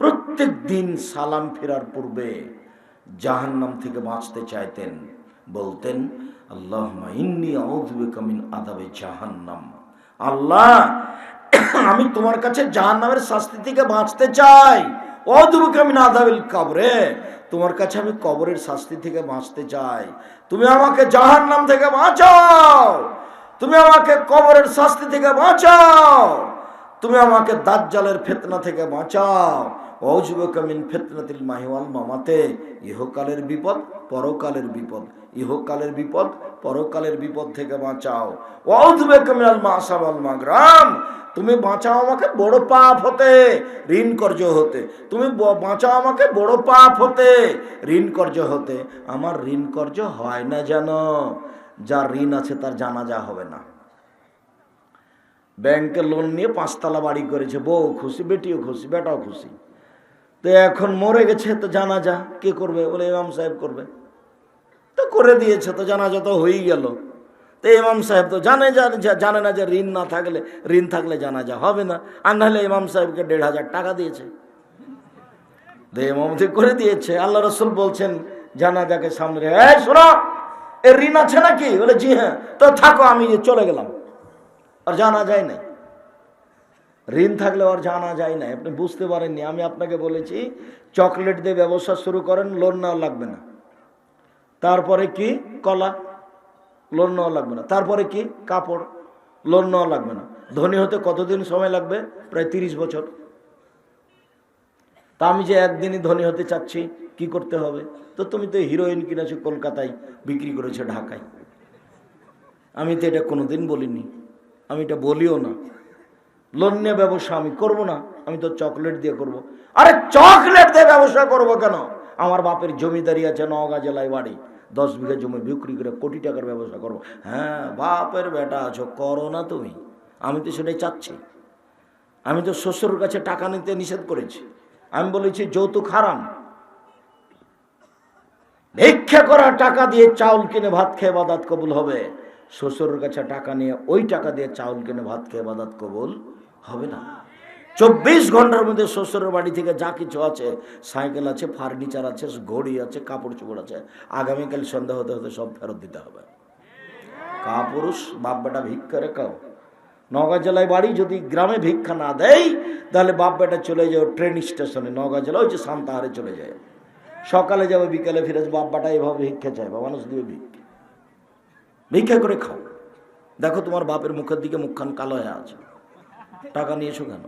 প্রত্যেক দিন সালাম ফেরার পূর্বে জাহান্নাম থেকে বাঁচতে চাইতেন। বলতেন আল্লাহ ইন্নি মিন আদাবে জাহান্নাম। আল্লাহ, আমি তোমার কাছে জাহান্নামের শাস্তি থেকে বাঁচতে চাই। অদুবিকামিন আদাবিল কবরে, তোমার কাছে আমি কবরের শাস্তি থেকে বাঁচতে চাই। তুমি আমাকে জাহান্নাম থেকে বাঁচাও। তুমি আমাকে কবরের শাস্তি থেকে বাঁচাও। তুমি আমাকে দাজ্জালের ফেতনা থেকে বাঁচাও। অজুবকামিন ফেতনাতিল মাহিওয়াল মামাতে। ইহকালের বিপদ, পরকালের বিপদ। ইহকালের বিপদ, পরকালের বিপদ থেকে বাঁচাও। অজুবকামিনাল মাসাবাল মাগরাম। তুমি বাঁচাও আমাকে, বড় পাপ হতে ঋণ কর্য হতে। তুমি বাঁচাও আমাকে, বড় পাপ হতে ঋণ কর্য হতে। আমার ঋণ কর্য হয় না যেন। যার ঋণ আছে তার জানাজা হবে না। ব্যাংকে লোন নিয়ে পাঁচতলা বাড়ি করেছে। বউ খুশি, বেটিও খুশি, বেটাও খুশি। তো এখন মরে গেছে তো জানা যা কে করবে? বলে ইমাম সাহেব করবে। তো করে দিয়েছে তো জানাজা তো হয়েই গেল। তো ইমাম সাহেব তো জানে জানে জানে না যে ঋণ না থাকলে ঋণ থাকলে জানা যা হবে না। আর নাহলে ইমাম সাহেবকে দেড় হাজার টাকা দিয়েছে। ইমামতি করে দিয়েছে। আল্লাহ রসুল বলছেন জানাজাকে সামনে রেখে, এই শোনো এর ঋণ আছে নাকি? বলে জি হ্যাঁ। তো থাকো আমি চলে গেলাম। আর জানা যায় নাই। ঋণ থাকলে আর জানা যায় না, আপনি বুঝতে পারেননি। আমি আপনাকে বলেছি, চকলেট দিয়ে ব্যবসা শুরু করেন লোন নেওয়া লাগবে না। তারপরে কি? কলা লোন নেওয়া লাগবে না। তারপরে কি? কাপড় লোন নেওয়া লাগবে না। ধনী হতে কতদিন সময় লাগবে? প্রায় তিরিশ বছর। তা আমি যে একদিনই ধনী হতে চাচ্ছি, কি করতে হবে? তো তুমি তো হিরোইন কিনেছো কলকাতায়, বিক্রি করেছ ঢাকায়। আমি তো এটা কোনোদিন বলিনি। আমি এটা বলিও না। লোন ব্যবসা আমি করব না, আমি তো চকলেট দিয়ে করব। আরে চকলেট দিয়ে ব্যবসা করব কেন? আমার বাপের জমিদারি আছে নওগাঁ জেলায় বাড়ি। দশ বিঘা জমি বিক্রি করে কোটি টাকার ব্যবসা করব। হ্যাঁ বাপের বেটা আছো, করো না তুমি। আমি তো সেটাই চাচ্ছি। আমি তো শ্বশুর কাছে টাকা নিতে নিষেধ করেছি। আমি বলেছি যৌতুক হারাম। ভিক্ষা করা টাকা দিয়ে চাউল কিনে ভাত খেয়ে বাদাত কবুল হবে। শ্বশুরের কাছে টাকা নিয়ে ওই টাকা দিয়ে চাউল কিনে ভাত খেয়ে বাদাত কবুল হবে না। চব্বিশ ঘণ্টার মধ্যে শ্বশুরের বাড়ি থেকে যা কিছু আছে, সাইকেল আছে, ফার্নিচার আছে, ঘড়ি আছে, কাপড় চোপড় আছে, আগামীকাল সন্ধ্যা হতে হতে সব ফেরত দিতে হবে। কাপুরুষ বাপ বেটা ভিক্ষা রেখাও নওগাঁ জেলায় বাড়ি যদি গ্রামে ভিক্ষা না দেয় তাহলে বাপ বেটা চলে যাও ট্রেন স্টেশনে নওগাঁ জেলা ওই যে সান্তাহারে চলে যায়। সকালে যাবে, বিকালে ফিরে আসবে বাপ্পাটা এভাবে ভিক্ষা চাইবে মানুষ দিবে ভিক্ষা। ভিক্ষা করে খাও। দেখো তোমার বাপের মুখের দিকে মুখখান কালো হয়ে আছে। টাকা নিয়েছো কেন?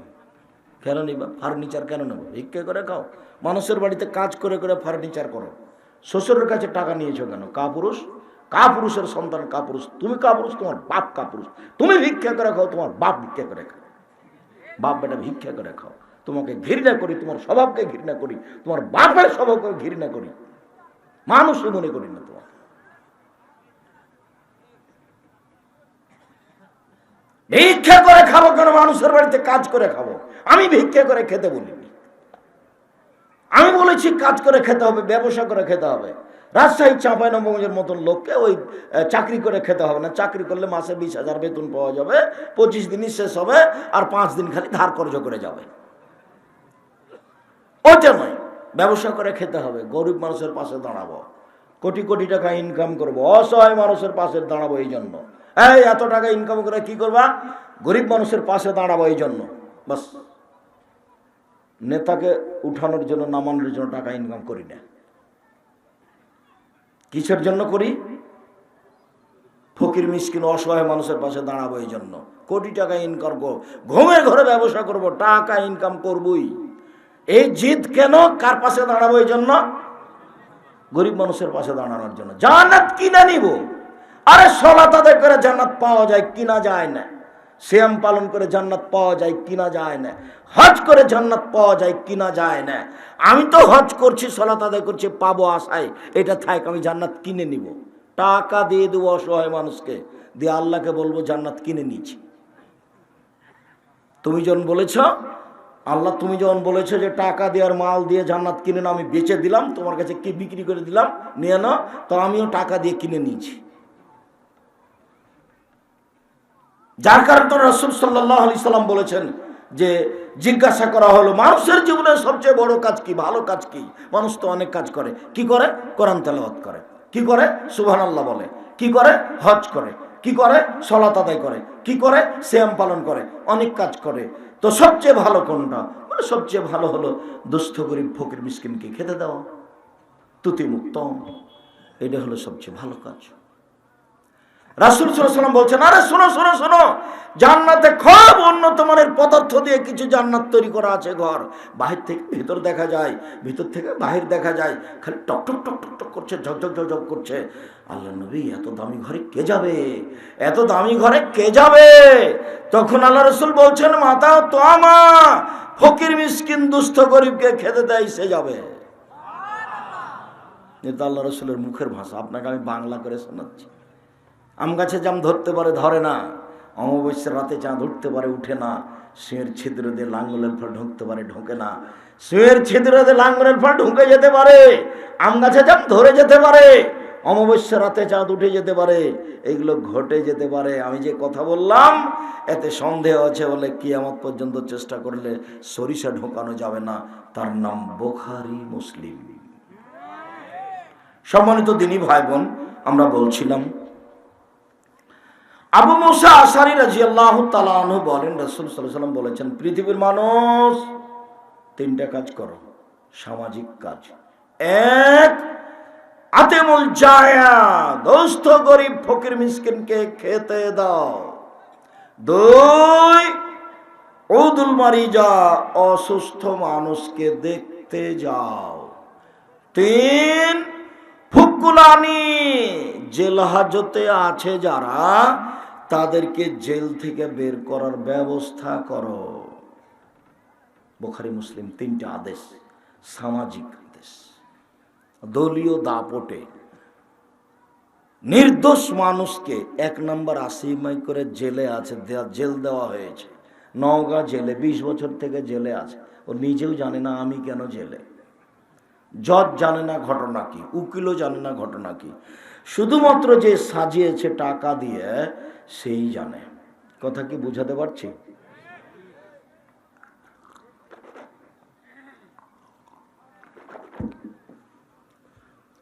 কেন নিবা? ফার্নিচার কেন নেব? ভিক্ষা করে খাও। মানুষের বাড়িতে কাজ করে করে ফার্নিচার করো। শ্বশুরের কাছে টাকা নিয়েছো কেন? কা পুরুষ কা পুরুষের সন্তান কা পুরুষ তুমি কা পুরুষ তোমার বাপ কাপুরুষ। তুমি ভিক্ষা করে খাও, তোমার বাপ ভিক্ষা করে খাও। বাপ বেটা ভিক্ষা করে খাও। তোমাকে ঘৃণা করি, তোমার স্বভাবকে ঘৃণা করি, তোমার বাপের স্বভাবকে ঘৃণা করি। মানুষই মনে করি না তোমার ভিক্ষা করে খাব কেন? মানুষের বাড়িতে কাজ করে খাব। আমি ভিক্ষা করে খেতে বলিনি। আমি বলেছি কাজ করে খেতে হবে, ব্যবসা করে খেতে হবে। রাজশাহী চাঁপাইনবাবগঞ্জের মতন লোককে ওই চাকরি করে খেতে হবে না। চাকরি করলে মাসে বিশ হাজার বেতন পাওয়া যাবে, পঁচিশ দিনই শেষ হবে, আর পাঁচ দিন খালি ধার কর্জ করে যাবে। ওইটা নয়। ব্যবসা করে খেতে হবে, গরিব মানুষের পাশে দাঁড়াবো। কোটি কোটি টাকা ইনকাম করব। অসহায় মানুষের পাশে দাঁড়াবো এই জন্য। এই, এত টাকা ইনকাম করে কি করবা? গরিব মানুষের পাশে দাঁড়াবো এই জন্য। বাস। নেতাকে উঠানোর জন্য, নামানোর জন্য টাকা ইনকাম করি না। কিসের জন্য করি? ফকির মিসকিন, অসহায় মানুষের পাশে দাঁড়াবো এই জন্য। কোটি টাকা ইনকাম করব ঘুমের ঘরে ব্যবসা করব, টাকা ইনকাম করবই। এই জিদ কেন? কার পাশে দাঁড়াবো এই জন্য? গরিব মানুষের পাশে দাঁড়ানোর জন্য। জান্নাত কিনে নিব। আরে সলাত আদায় করে জান্নাত পাওয়া যায়, কিনা যায় না। শ্যাম পালন করে জান্নাত পাওয়া যায়, কিনা যায় না। হজ করে জান্নাত পাওয়া যায়, কিনা যায় না। আমি তো হজ করছি, সলাত আদায় করছি, পাবো আশায়। এটা থাক, আমি জান্নাত কিনে নিব। টাকা দিয়ে দেবো অসহায় মানুষকে। দিয়ে আল্লাহকে বলব, জান্নাত কিনে নিয়েছি। তুমি যখন বলেছ আল্লাহ তুমি যখন বলেছ যে টাকা দেওয়ার মাল দিয়ে জান্নাত কিনে নাও, আমি বেচে দিলাম, তোমার কাছে কি বিক্রি করে দিলাম, নিয়ে নাও, তো আমিও টাকা দিয়ে কিনে নিয়েছি। যার কারণে তো রসুল সাল্লাহ সাল্লাম বলেছেন যে জিজ্ঞাসা করা হলো, মানুষের জীবনের সবচেয়ে বড় কাজ কি, ভালো কাজ কি? মানুষ তো অনেক কাজ করে। কি করে? কোরআন তেলাওয়াত করে। কি করে? সুবহান আল্লাহ বলে। কি করে? হজ করে। কি করে? সলাত আদায় করে। কি করে? শ্যাম পালন করে। অনেক কাজ করে। তো সবচেয়ে ভালো কোনটা? মানে সবচেয়ে ভালো হলো দুস্থ গরিব ফকির মিসকিনকে খেতে দেওয়া তুতিমুক্ত এটা হলো সবচেয়ে ভালো কাজ। রাসুল সাল্লাম বলছেন আরে শোনো শোনো শোনো জান্নাতে খুব উন্নত মানের পদার্থ দিয়ে কিছু জান্নাত তৈরি করা আছে ঘর। বাহির থেকে ভিতর দেখা যায় ভিতর থেকে বাহির দেখা যায় খালি টক টক টক টক টক করছে ঝকঝক ঝকঝক করছে। আল্লাহ নবী এত দামি ঘরে কে যাবে? এত দামি ঘরে কে যাবে? তখন আল্লাহ রসুল বলছেন মাতা তো আমা ফকির মিসকিন দুস্থ গরিবকে খেতে দেয় সে যাবে। এটা আল্লাহ রসুলের মুখের ভাষা। আপনাকে আমি বাংলা করে শোনাচ্ছি। আম গাছে জাম ধরতে পারে, ধরে না। অমাবস্যার রাতে চাঁদ উঠতে পারে, উঠে না। সিঁয়ের ছিদ্র দিয়ে লাঙ্গলের ফল ঢুকতে পারে, ঢোকে না। সিঁয়ের ছিদ্র দিয়ে লাঙ্গলের ফল ঢুকে যেতে পারে। আম গাছে জাম ধরে যেতে পারে। অমাবস্যা রাতে চাঁদ উঠে যেতে পারে। এগুলো ঘটে যেতে পারে। আমি যে কথা বললাম, এতে সন্দেহ আছে বলে কিয়ামত পর্যন্ত চেষ্টা করলে সরিষা ঢোকানো যাবে না। তার নাম বোখারি মুসলিম। সম্মানিত দিনী ভাই বোন, আমরা বলছিলাম আবু মুসা আসারি রাজি আল্লাহ তালানহু বলেন, রসুল সাল্লাম বলেছেন, পৃথিবীর মানুষ তিনটা কাজ করো, সামাজিক কাজ। এক, আতেমুল জায়া, দোস্ত গরিব ফকির মিসকিনকে খেতে দাও। দুই ঔদুল মারিজা, অসুস্থ মানুষকে দেখতে যাও। তিন ফুকুলানি জেল হাজতে আছে যারা তাদেরকে জেল থেকে বের করার ব্যবস্থা করো। বোখারি, মুসলিম, তিনটা আদেশ, সামাজিক আদেশ। দলীয় দাপটে নির্দোষ মানুষকে এক নম্বর আশিমাই করে জেলে আছে জেল দেওয়া হয়েছে। নওগাঁ জেলে, বিশ বছর থেকে জেলে আছে। ও নিজেও জানে না আমি কেন জেলে। জজ জানে না ঘটনা কি, উকিলও জানে না ঘটনা কি। শুধুমাত্র যে সাজিয়েছে টাকা দিয়ে সেই জানে। কথা কি বুঝাতে পারছি?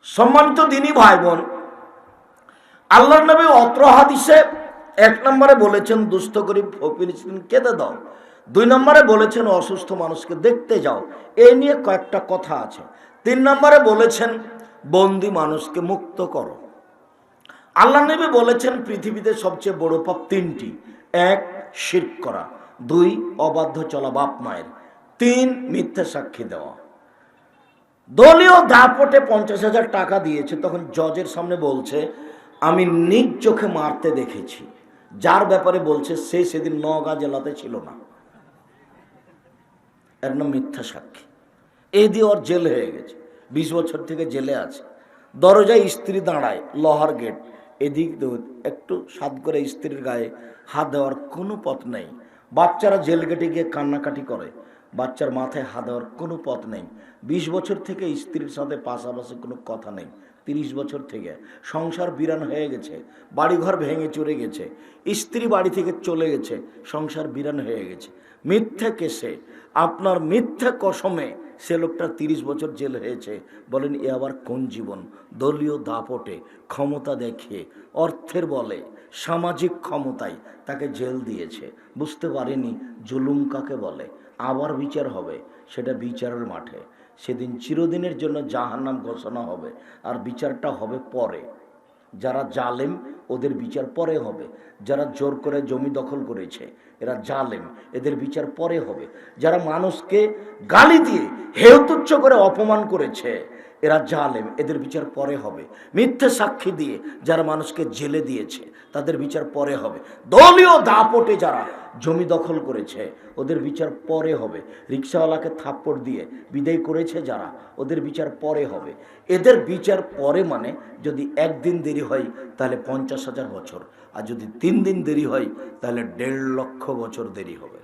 সম্মানিত দিনী ভাই বোন আল্লাহ নবী অত্র হাদিসে এক নম্বরে বলেছেন দুস্থ গরিব ফকির কেঁদে দাও। দুই নম্বরে বলেছেন, অসুস্থ মানুষকে দেখতে যাও। এই নিয়ে কয়েকটা কথা আছে। তিন নম্বরে বলেছেন, বন্দি মানুষকে মুক্ত করো। আল্লাহ নবী বলেছেন পৃথিবীতে সবচেয়ে বড় পাপ তিনটি। এক, শির্ক করা। দুই, অবাধ্য চলা বাপ মায়ের। তিন, মিথ্যা সাক্ষী দেওয়া। দলীয় দাপটে পঞ্চাশ হাজার টাকা দিয়েছে, তখন জজের সামনে বলছে, আমি নিজ চোখে মারতে দেখেছি। যার ব্যাপারে বলছে, সে সেদিন নওগাঁ জেলাতে ছিল না। এর নাম মিথ্যা সাক্ষী। এই দিয়ে ওর জেল হয়ে গেছে। বিশ বছর থেকে জেলে আছে। দরজায় স্ত্রী দাঁড়ায়, লোহার গেট। এদিক একটু সাদ করে স্ত্রীর গায়ে হাত দেওয়ার কোনো পথ নেই। বাচ্চারা জেল গেটে গিয়ে কান্নাকাটি করে। বাচ্চার মাথায় হাত দেওয়ার কোনো পথ নেই। বিশ বছর থেকে স্ত্রীর সাথে পাশাপাশি কোনো কথা নেই। তিরিশ বছর থেকে সংসার বিরান হয়ে গেছে, বাড়িঘর ভেঙে চড়ে গেছে, স্ত্রী বাড়ি থেকে চলে গেছে, সংসার বিরান হয়ে গেছে। মিথ্যা কেসে, আপনার মিথ্যা কসমে সে লোকটা তিরিশ বছর জেল হয়েছে। বলেন, এ আবার কোন জীবন? দলীয় দাপটে ক্ষমতা দেখিয়ে অর্থের বলে, সামাজিক ক্ষমতায় তাকে জেল দিয়েছে। বুঝতে পারেনি জুলুম কাকে বলে। আবার বিচার হবে, সেটা বিচারের মাঠে। সেদিন চিরদিনের জন্য জাহান্নাম ঘোষণা হবে, আর বিচারটা হবে পরে। যারা জালেম, ওদের বিচার পরে হবে। যারা জোর করে জমি দখল করেছে, এরা জালেম, এদের বিচার পরে হবে। যারা মানুষকে গালি দিয়ে হেউতুচ্ছ করে অপমান করেছে, এরা জালেম, এদের বিচার পরে হবে। মিথ্যে সাক্ষী দিয়ে যারা মানুষকে জেলে দিয়েছে, তাদের বিচার পরে হবে। দলীয় দাপটে যারা জমি দখল করেছে। ওদের বিচার পরে হবে। রিক্সাওয়ালাকে থাপ্পড় দিয়ে বিদায় করেছে যারা, ওদের বিচার পরে হবে। এদের বিচার পরে মানে যদি একদিন দেরি হয়, তাহলে পঞ্চাশ হাজার বছর। আর যদি তিন দিন দেরি হয়, তাহলে দেড় লক্ষ বছর দেরি হবে।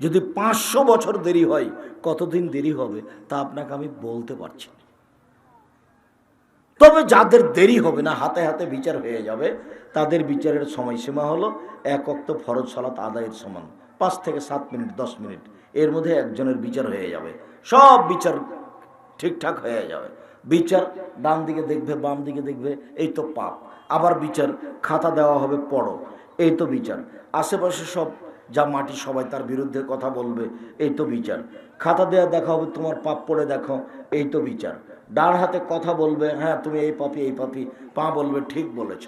যদি পাঁচশো বছর দেরি হয়, কতদিন দেরি হবে, তা আপনাকে আমি বলতে পারছি না। তবে যাদের দেরি হবে না, হাতে হাতে বিচার হয়ে যাবে, তাদের বিচারের সময়সীমা হলো এক অক্ত ফরজ সালাত আদায়ের সমান। পাঁচ থেকে সাত মিনিট, দশ মিনিট, এর মধ্যে একজনের বিচার হয়ে যাবে। সব বিচার ঠিকঠাক হয়ে যাবে। বিচার ডান দিকে দেখবে, বাম দিকে দেখবে, এই তো পাপ। আবার বিচার, খাতা দেওয়া হবে, পড়ো। এই তো বিচার। আশেপাশে সব যা মাটি, সবাই তার বিরুদ্ধে কথা বলবে, এই তো বিচার। খাতা দেওয়া দেখা হবে, তোমার পাপ পড়ে দেখো, এই তো বিচার। ডান হাতে কথা বলবে হ্যাঁ তুমি এই পাপি এই পাপি, পা বলবে, ঠিক বলেছ,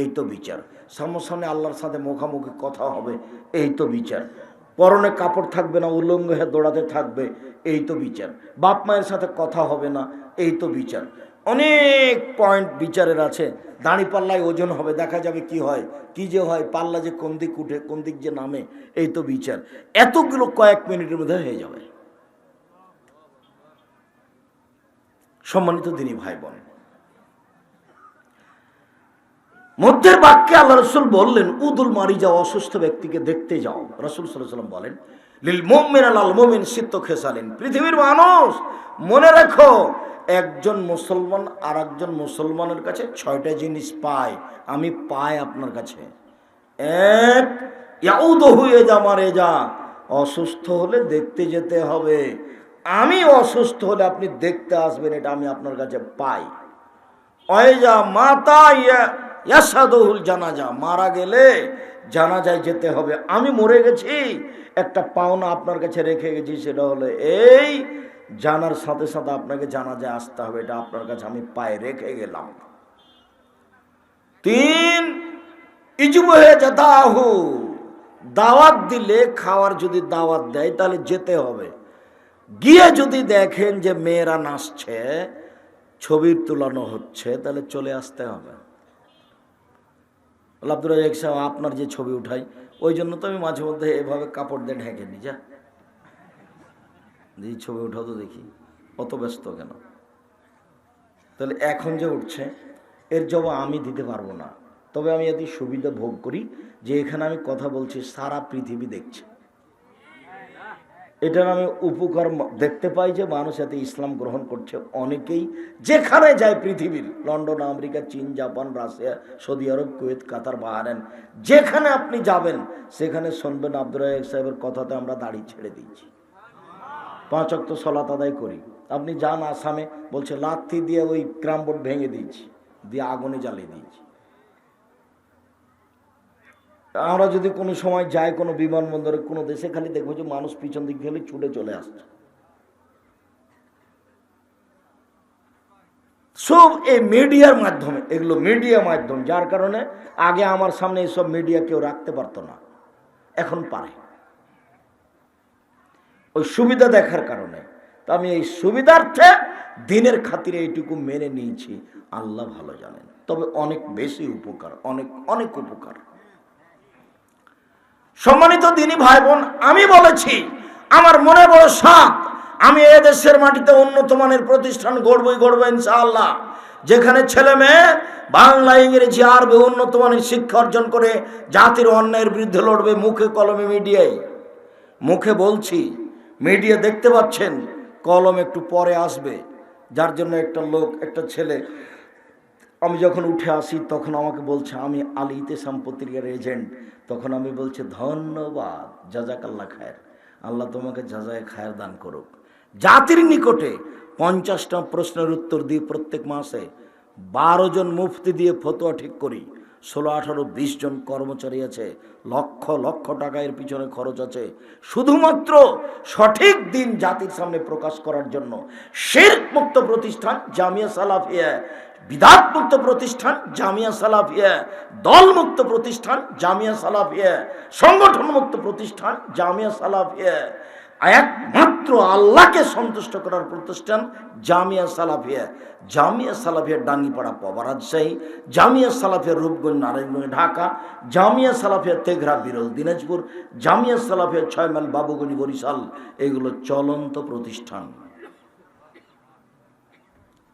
এই তো বিচার। সামনাসামনি আল্লাহর সাথে মুখামুখি কথা হবে, এই তো বিচার। পরনে কাপড় থাকবে না, উলঙ্গ হয়ে দৌড়াতে থাকবে, এই তো বিচার। বাপ মায়ের সাথে কথা হবে না, এই তো বিচার। অনেক পয়েন্ট বিচারের আছে, দাঁড়ি পাল্লায় ওজন হবে, দেখা যাবে কি হয়, কি যে হয়, পাল্লা যে কোন দিক উঠে, কোন দিক যে নামে, এই তো বিচার। এতগুলো কয়েক মিনিটের মধ্যে হয়ে যাবে। সম্মানিত দিনী ভাই বোন মধ্যের বাক্যে আল্লাহ রসুল বললেন, উদুল মারি যাও, অসুস্থ ব্যক্তিকে দেখতে যাও। রসুল সাল্লাম বলেন, লিল মোমেন আল মোমেন সিদ্ধ খেসালেন। পৃথিবীর মানুষ, মনে রাখো, একজন মুসলমান আর একজন মুসলমানের কাছে ছয়টা জিনিস পায়। আমি পাই আপনার কাছে। এক ইয়াউদ হয়ে যা মারে যা অসুস্থ হলে দেখতে যেতে হবে। আমি অসুস্থ হলে আপনি দেখতে আসবেন, এটা আমি আপনার কাছে পাই। অয়জা মাতা ইয়াসাদহুল জানাজা। মারা গেলে জানাজায় যেতে হবে। আমি মরে গেছি, একটা পাওনা আপনার কাছে রেখে গেছি, সেটা হলো এই জানার সাথে সাথে আপনাকে জানাজায় আসতে হবে, এটা আপনার কাছে আমি পায়ে রেখে গেলাম। তিন, ইজুব হয়ে যাতাহু দাওয়াত দিলে, খাওয়ার যদি দাওয়াত দেয়, তাহলে যেতে হবে। গিয়ে যদি দেখেন যে মেয়েরা নাচছে, ছবির তুলানো হচ্ছে, তাহলে চলে আসতে হবে। আব্দুল রাজাক সাহেব, আপনার যে ছবি উঠাই, ওই জন্য তো আমি মাঝে মধ্যে এভাবে কাপড় দিয়ে ঢেকে নিই, যা। এই ছবি উঠাও তো দেখি, অত ব্যস্ত কেন? তাহলে এখন যে উঠছে, এর জবাব আমি দিতে পারব না। তবে আমি এত সুবিধা ভোগ করি যে এখানে আমি কথা বলছি, সারা পৃথিবী দেখছে। এটার আমি উপকার দেখতে পাই যে মানুষ এতে ইসলাম গ্রহণ করছে অনেকেই। যেখানে যায় পৃথিবীর, লন্ডন, আমেরিকা, চীন, Japan, Russia, Saudi Arab, Kuwait, Qatar, Bahrain, যেখানে আপনি যাবেন, সেখানে শুনবেন আব্দুল রাজাক সাহেবের কথাতে আমরা দাড়ি ছেড়ে দিয়েছি। পাঁচ অক্ত সলাত আদায় করি। আপনি যান আসামে, বলছে, লাথি দিয়ে ওই ক্রাম বোর্ড ভেঙে দিয়েছি, দিয়ে আগুনে জ্বালিয়ে দিয়েছি। আমরা যদি কোনো সময় যাই কোনো বিমানবন্দরে, কোনো দেশে খালি দেখব যে মানুষ পিছন দিক থেকে ছুটে চলে আসছে। সব এই মিডিয়ার মাধ্যমে, এগুলো মিডিয়া মাধ্যম, যার কারণে আগে আমার সামনে এইসব মিডিয়া কেউ রাখতে পারতো না, এখন পারে। ওই সুবিধা দেখার কারণে, তো আমি এই সুবিধার্থে দিনের খাতিরে এইটুকু মেনে নিয়েছি। আল্লাহ ভালো জানেন, তবে অনেক বেশি উপকার, অনেক অনেক উপকার। সম্মানিত দিনী ভাই বোন আমি বলেছি, আমার মনে বড় সাপ, আমি এ দেশের মাটিতে উন্নত মানের প্রতিষ্ঠান গড়বই গড়বো ইনশাআল্লাহ। যেখানে ছেলে মেয়ে, বাংলা, ইংরেজি, আরবি উন্নত মানের শিক্ষা অর্জন করে জাতির অন্যায়ের বিরুদ্ধে লড়বে মুখে কলমে মিডিয়ায়। মুখে বলছি, মিডিয়া দেখতে পাচ্ছেন, কলম একটু পরে আসবে, যার জন্য একটা লোক, একটা ছেলে আমি যখন উঠে আসি, তখন আমাকে বলছে, আমি আলী ইতেসাম পত্রিকার এজেন্ট। তখন আমি বলছি, ধন্যবাদ যাজাক আল্লাহ খায়ের। আল্লাহ তোমাকে জাজায় খায়ের দান করুক। জাতির নিকটে পঞ্চাশটা প্রশ্নের উত্তর দিয়ে প্রত্যেক মাসে। বারো জন মুফতি দিয়ে ফতোয়া ঠিক করি। ষোলো, আঠারো, বিশ জন কর্মচারী আছে। লক্ষ লক্ষ টাকা এর পিছনে খরচ আছে। শুধুমাত্র সঠিক দিন জাতির সামনে প্রকাশ করার জন্য শেরক মুক্ত প্রতিষ্ঠান জামিয়া সালাফিয়া বিধাত মুক্ত প্রতিষ্ঠান, জামিয়া সালাফিয়া দল মুক্ত প্রতিষ্ঠান, জামিয়া সালাফিয়া সংগঠন মুক্ত প্রতিষ্ঠান, জামিয়া সালাফিয়া একমাত্র আল্লাহকে সন্তুষ্ট করার প্রতিষ্ঠান জামিয়া সালাফিয়া। জামিয়া সালাফিয়া ডাঙ্গিপাড়া পবা রাজশাহী, জামিয়া সালাফিয়া রূপগঞ্জ, নারায়ণগঞ্জ, ঢাকা, জামিয়া সালাফিয়া তেঘরা, বিরল দিনাজপুর, জামিয়া সালাফিয়া ছয় মাইল, বাবুগঞ্জ, বরিশাল। এগুলো চলন্ত প্রতিষ্ঠান।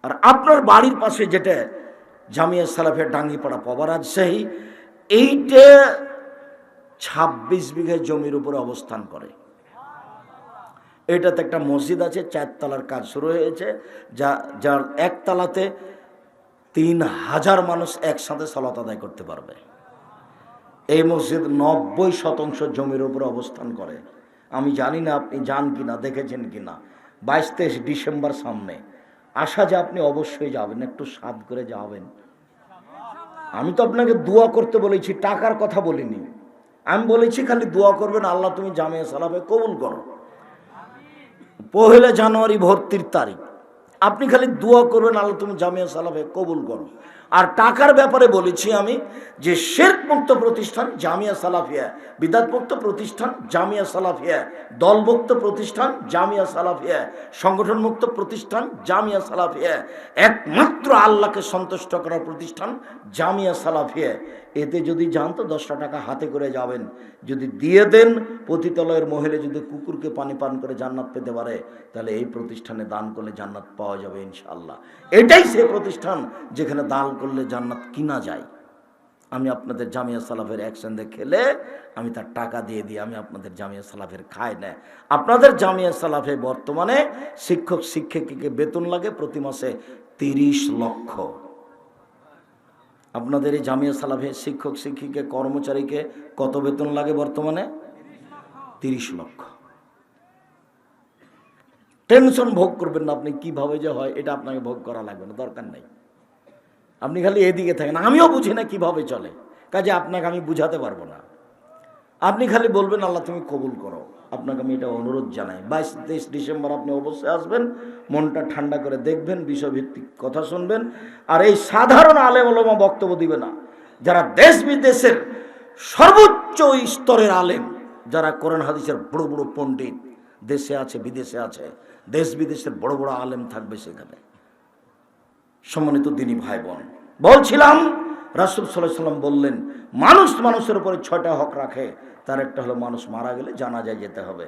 আর আপনার বাড়ির পাশে যেটা জামিয়া সালাফিয়া ডাঙ্গিপাড়া পবা রাজশাহী এইটা ছাব্বিশ বিঘা জমির উপরে অবস্থান করে। এটাতে একটা মসজিদ আছে, চারতলার কাজ শুরু হয়েছে, যা, যার একতলাতে তিন হাজার মানুষ একসাথে সলাত আদায় করতে পারবে। এই মসজিদ নব্বই শতাংশ জমির উপর অবস্থান করে। আমি জানি না আপনি যান কিনা, দেখেছেন কিনা। বাইশ তেইশ ডিসেম্বর সামনে। আশা যে আপনি অবশ্যই যাবেন, একটু সাদ করে যাবেন। আমি তো আপনাকে দোয়া করতে বলেছি, টাকার কথা বলিনি। আমি বলেছি খালি দোয়া করবেন, আল্লাহ তুমি জামে সালামে কবুল করো। পহেলা জানুয়ারি ভর্তির তারিখ। আপনি খালি দোয়া করবেন, আল্লাহ তুমি জামিয়া সালামে কবুল করো। আর টাকার ব্যাপারে বলেছি আমি যে শেরক মুক্ত প্রতিষ্ঠান জামিয়া সালাফিয়া বিদাত মুক্ত প্রতিষ্ঠান জামিয়া সালাফিয়া, দলমুক্ত প্রতিষ্ঠান জামিয়া সালাফিয়া সংগঠন মুক্ত প্রতিষ্ঠান জামিয়া সালাফিয়া, একমাত্র আল্লাহকে সন্তুষ্ট করার প্রতিষ্ঠান জামিয়া সালাফিয়া। এতে যদি যান তো দশটা টাকা হাতে করে যাবেন। যদি দিয়ে দেন, পতিতলয়ের মহিলা যদি কুকুরকে পানি পান করে জান্নাত পেতে পারে, তাহলে এই প্রতিষ্ঠানে দান করলে জান্নাত পাওয়া যাবে ইনশাল্লাহ এটাই সে প্রতিষ্ঠান যেখানে দান করলে জান্নাত কিনা যায়। আমি আপনাদের জামিয়া সালাফের একসঙ্গে খেলে আমি তার টাকা দিয়ে দিই, আমি আপনাদের জামিয়া সালাফের খাই না। আপনাদের জামিয়া সালাফে বর্তমানে শিক্ষক শিক্ষিকাকে বেতন লাগে প্রতি মাসে তিরিশ লক্ষ। আপনাদের এই জামিয়া সালাফে শিক্ষক, শিক্ষিকা, কর্মচারীকে কত বেতন লাগে বর্তমানে? তিরিশ লক্ষ। টেনশন ভোগ করবেন না আপনি কীভাবে যে হয় এটা আপনাকে ভোগ করা লাগবে না, দরকার নেই। আপনি খালি এদিকে থাকেন, আমিও বুঝি না কীভাবে চলে। কাজে আপনাকে আমি বুঝাতে পারব না। আপনি খালি বলবেন, আল্লাহ, তুমি কবুল করো। আপনাকে আমি এটা অনুরোধ জানাই। বাইশ তেইশ ডিসেম্বর আপনি অবশ্যই আসবেন, মনটা ঠান্ডা করে দেখবেন, বিষয়ভিত্তিক কথা শুনবেন। আর এই সাধারণ আলেম ওলমা বক্তব্য দিবে না। যারা দেশ বিদেশের সর্বোচ্চ স্তরের আলেম, যারা কোরআন হাদিসের বড় বড় পণ্ডিত, দেশে আছে, বিদেশে আছে দেশ বিদেশের বড় বড় আলেম থাকবে সেখানে। সম্মানিত দিনী ভাই বোন বলছিলাম, রাসুল সাল্লাহ সাল্লাম বললেন, মানুষ মানুষের উপরে ছয়টা হক রাখে তার একটা হলো মানুষ মারা গেলে জানাজায় যেতে হবে।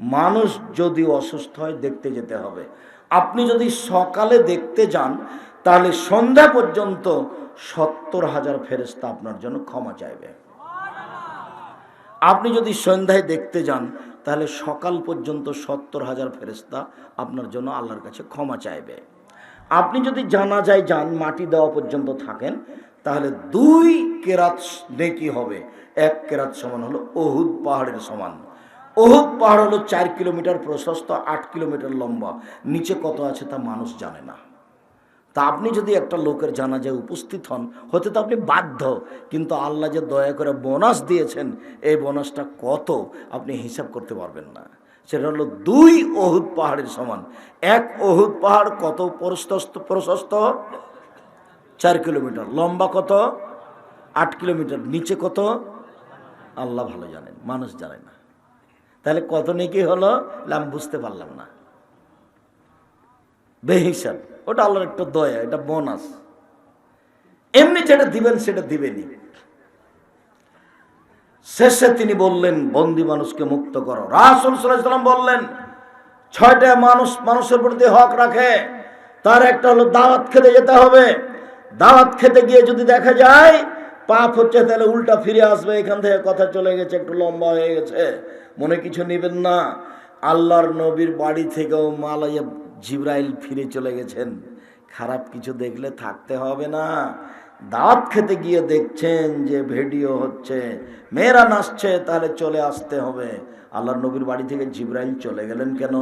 মানুষ যদি অসুস্থ হয়, দেখতে যেতে হবে। আপনি যদি সকালে দেখতে যান, তাহলে সন্ধ্যা পর্যন্ত সত্তর হাজার ফেরেস্তা আপনার জন্য ক্ষমা চাইবে। আপনি যদি সন্ধ্যায় দেখতে যান, তাহলে সকাল পর্যন্ত সত্তর হাজার ফেরেস্তা আপনার জন্য আল্লাহর কাছে ক্ষমা চাইবে। আপনি যদি জানা যায় যান, মাটি দেওয়া পর্যন্ত থাকেন, তাহলে দুই কেরাত নেকি হবে। এক কেরাত সমান হলো অহুদ পাহাড়ের সমান। অহুদ পাহাড় হলো চার কিলোমিটার প্রশস্ত, আট কিলোমিটার লম্বা। নিচে কত আছে তা মানুষ জানে না। তা আপনি যদি একটা লোকের জানাজায় উপস্থিত হন, হতে তো আপনি বাধ্য। কিন্তু আল্লাহ যে দয়া করে বোনাস দিয়েছেন, এই বোনাসটা কত আপনি হিসাব করতে পারবেন না। সেটা হলো দুই অহুদ পাহাড়ের সমান। এক অহুদ পাহাড় কত প্রশস্ত প্রশস্ত? চার কিলোমিটার। লম্বা কত? আট কিলোমিটার। নিচে কত? আল্লাহ ভালো জানেন, মানুষ জানে না। তাহলে কত নেকি হলো? আমি বুঝতে পারলাম না। বেহিসাব, ওটা আল্লাহর একটা দয়া, এটা বোনাস। এমনি যেটা দিবেন, সেটা দিবেনি শেষে তিনি বললেন, বন্দি মানুষকে মুক্ত করো। রাসুল সাল্লাম বললেন, ছয়টা মানুষ মানুষের প্রতি হক রাখে, তার একটা হলো দাওয়াত খেতে যেতে হবে। দাওয়াত খেতে গিয়ে যদি দেখা যায় পাপ হচ্ছে, তাহলে উল্টা ফিরে আসবে, এখান থেকে কথা চলে গেছে, একটু লম্বা হয়ে গেছে। মনে কিছু নেবেন না, আল্লাহর নবীর বাড়ি থেকেও মালাইয়া জিব্রাইল ফিরে চলে গেছেন। খারাপ কিছু দেখলে থাকতে হবে না। দাঁত খেতে গিয়ে দেখছেন যে ভিডিও হচ্ছে, মেয়েরা নাচছে, তাহলে চলে আসতে হবে। আল্লাহর নবীর বাড়ি থেকে জিব্রাইল চলে গেলেন কেন?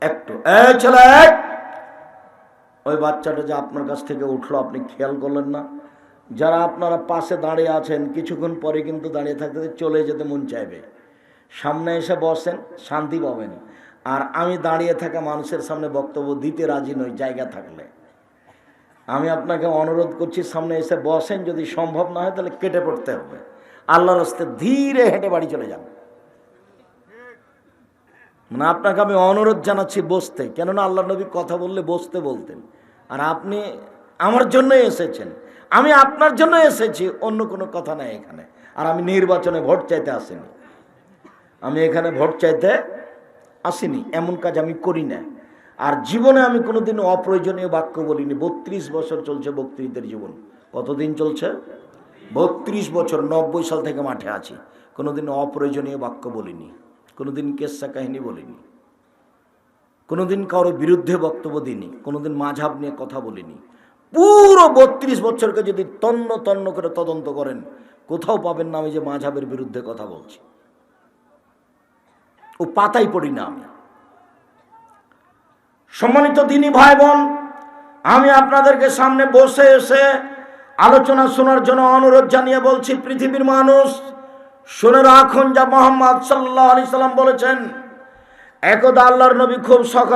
একটু। এক! ওই বাচ্চাটা যে আপনার কাছ থেকে উঠল, আপনি খেয়াল করলেন না? যারা আপনারা পাশে দাঁড়িয়ে আছেন, কিছুক্ষণ পরে কিন্তু দাঁড়িয়ে থাকতে চলে যেতে মন চাইবে। সামনে এসে বসেন, শান্তি পাবেন। আর আমি দাঁড়িয়ে থাকা মানুষের সামনে বক্তব্য দিতে রাজি নই, জায়গা থাকলে। আমি আপনাকে অনুরোধ করছি, সামনে এসে বসেন, যদি সম্ভব না হয় তাহলে কেটে পড়তে হবে। আল্লাহর রাস্তে ধীরে হেঁটে বাড়ি চলে যান। মানে আপনাকে আমি অনুরোধ জানাচ্ছি বসতে, কেননা আল্লাহ নবী কথা বললে বসতে বলতেন। আর আপনি আমার জন্যই এসেছেন। আমি আপনার জন্য এসেছি, অন্য কোনো কথা নাই এখানে। আর আমি নির্বাচনে ভোট চাইতে আসিনি। আমি এখানে ভোট চাইতে আসিনি, এমন কাজ আমি করি না। আর জীবনে আমি কোনোদিন অপ্রয়োজনীয় বাক্য বলিনি। বত্রিশ বছর চলছে বক্তৃতের জীবন। কতদিন চলছে? বত্রিশ বছর, নব্বই সাল থেকে মাঠে আছি। কোনোদিন অপ্রয়োজনীয় বাক্য বলিনি। কোনোদিন কেসা কাহিনী বলিনি। কোনোদিন কারোর বিরুদ্ধে বক্তব্য দিইনি। কোনোদিন মাঝাব নিয়ে কথা বলিনি। পুরো বত্রিশ বছরকে যদি তন্ন তন্ন করে তদন্ত করেন, কোথাও পাবেন না আমি যে মাঝাবের বিরুদ্ধে কথা বলছি। ও পাতাই পড়ি না আমি। সম্মানিত দিনী ভাই বোন আমি আপনাদেরকে সামনে বসে এসে আলোচনা শোনার জন্য অনুরোধ জানিয়ে বলছি, পৃথিবীর মানুষ শুনে রাখুন যা মোহাম্মদ সাল্লাহ আলি সাল্লাম বলেছেন, একদা আল্লাহর নবী খুব সকাল